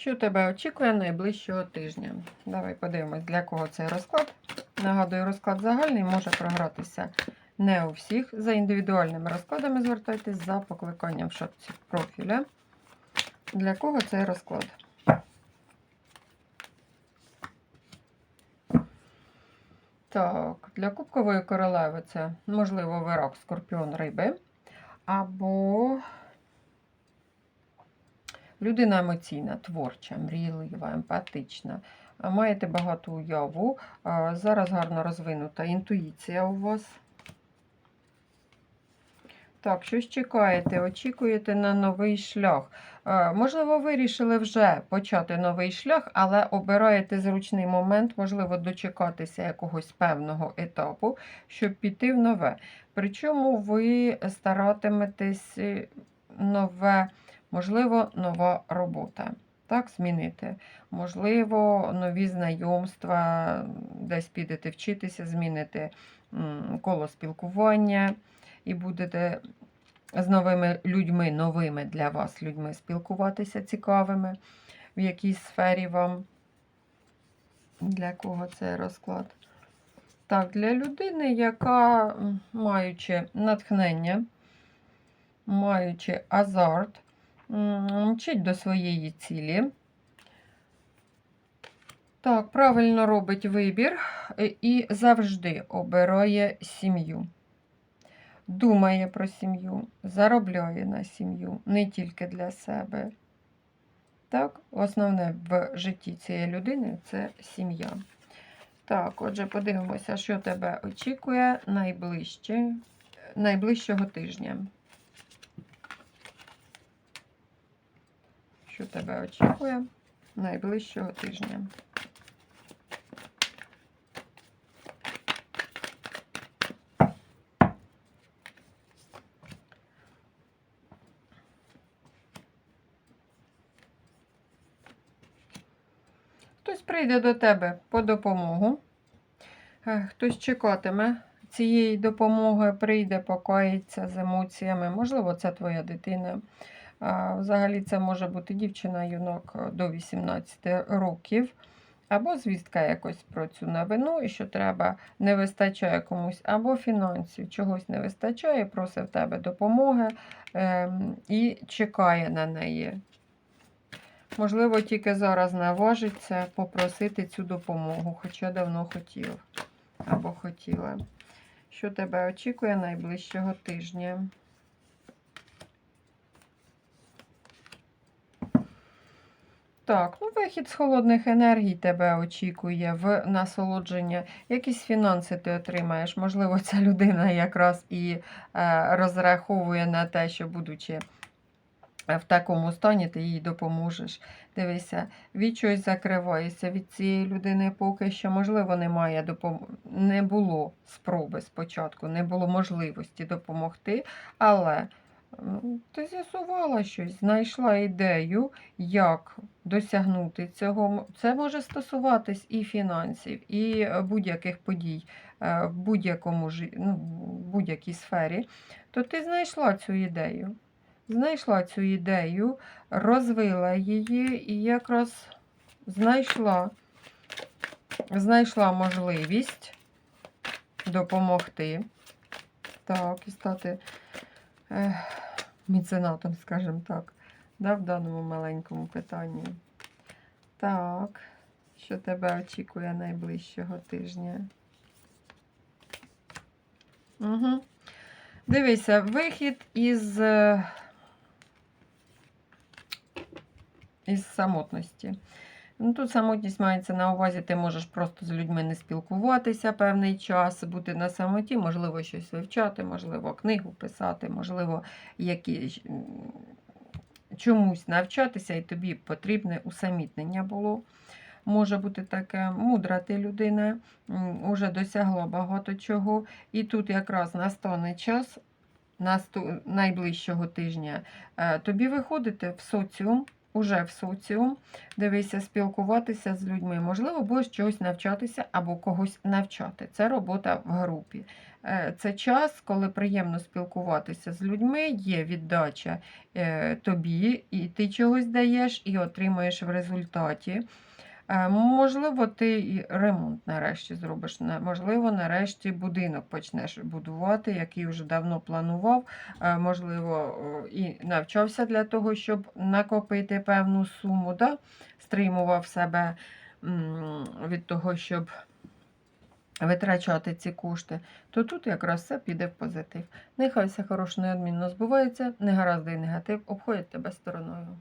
Що тебе очікує найближчого тижня? Давай подивимось, для кого цей розклад. Нагадую, розклад загальний може програтися не у всіх. За індивідуальними розкладами звертайтесь за покликанням в шапці профіля. Для кого цей розклад? Так, для кубкової королеви це, можливо, вирок скорпіон риби. Або людина емоційна, творча, мрійлива, емпатична. Маєте багату уяву. Зараз гарно розвинута інтуїція у вас. Так, щось чекаєте, очікуєте на новий шлях. Можливо, вирішили вже почати новий шлях, але обираєте зручний момент, можливо, дочекатися якогось певного етапу, щоб піти в нове. Причому ви старатиметесь нове, можливо, нова робота. Так, змінити. Можливо, нові знайомства, десь підете вчитися, зміните коло спілкування і будете з новими людьми, новими для вас людьми спілкуватися цікавими, в якійсь сфері вам. Для кого цей розклад? Так, для людини, яка, маючи натхнення, маючи азарт, мчить до своєї цілі. Так, правильно робить вибір е, і завжди обирає сім'ю думає про сім'ю, заробляє на сім'ю, не тільки для себе. Так, основне в житті цієї людини це сім'я. Так, отже, подивимося, що тебе очікує найближче, найближчого тижня. Що тебе очікує найближчого тижня? Хтось прийде до тебе по допомогу, Е, хтось чекатиме цієї допомоги, прийде, покається з емоціями. Можливо, це твоя дитина. Взагалі, це може бути дівчина, юнок е, до 18 років. Або звістка якось про цю новину, і що треба, не вистачає комусь, або фінансів, чогось не вистачає, просить в тебе допомоги ем, і чекає на неї. Можливо, тільки зараз наважиться попросити цю допомогу, хоча давно хотів або хотіла. Що тебе очікує найближчого тижня? Так, ну вихід з холодних енергій тебе очікує в насолодження. Якісь фінанси ти отримаєш. Можливо, ця людина якраз і е, розраховує на те, що будучи в такому стані ти їй допоможеш. Дивися, від чогось закриваєшся від цієї людини поки що, можливо, немає допом... не було спроби спочатку, не було можливості допомогти, але ти з'ясувала щось, знайшла ідею, як досягнути цього. Це може стосуватись і фінансів, і е, будь-яких подій е, в будь-якому ну, будь-якій сфері, то ти знайшла цю ідею знайшла цю ідею, розвила її і якраз знайшла, знайшла можливість допомогти. Так, і стати міценатом, скажімо так, да, в даному маленькому питанні. Так, що тебе очікує найближчого тижня? Угу. Дивися, вихід із е, із самотності. Ну, Тут самотність мається на увазі, ти можеш просто з людьми не спілкуватися певний час, бути на самоті, можливо, щось вивчати, можливо, книгу писати, можливо, які, чомусь навчатися, і тобі потрібне усамітнення було. Може бути таке, мудра ти людина, м, уже досягла багато чого. І тут якраз настане час найближчого тижня е, тобі виходити в соціум, уже в соціум, дивися, спілкуватися з людьми. Можливо, будеш чогось навчатися або когось навчати. Це робота в групі. Е, Це час, коли приємно спілкуватися з людьми, є віддача е, тобі, і ти чогось даєш і отримуєш в результаті. Е, Можливо, ти і ремонт нарешті зробиш. Можливо, нарешті будинок почнеш будувати, який вже давно планував. Е, Можливо, і навчався для того, щоб накопити певну суму, да? стримував себе від того, щоб витрачати ці кошти, то тут якраз все піде в позитив. Нехай все хороше неодмінно збувається, негаразди і негатив обходять тебе стороною.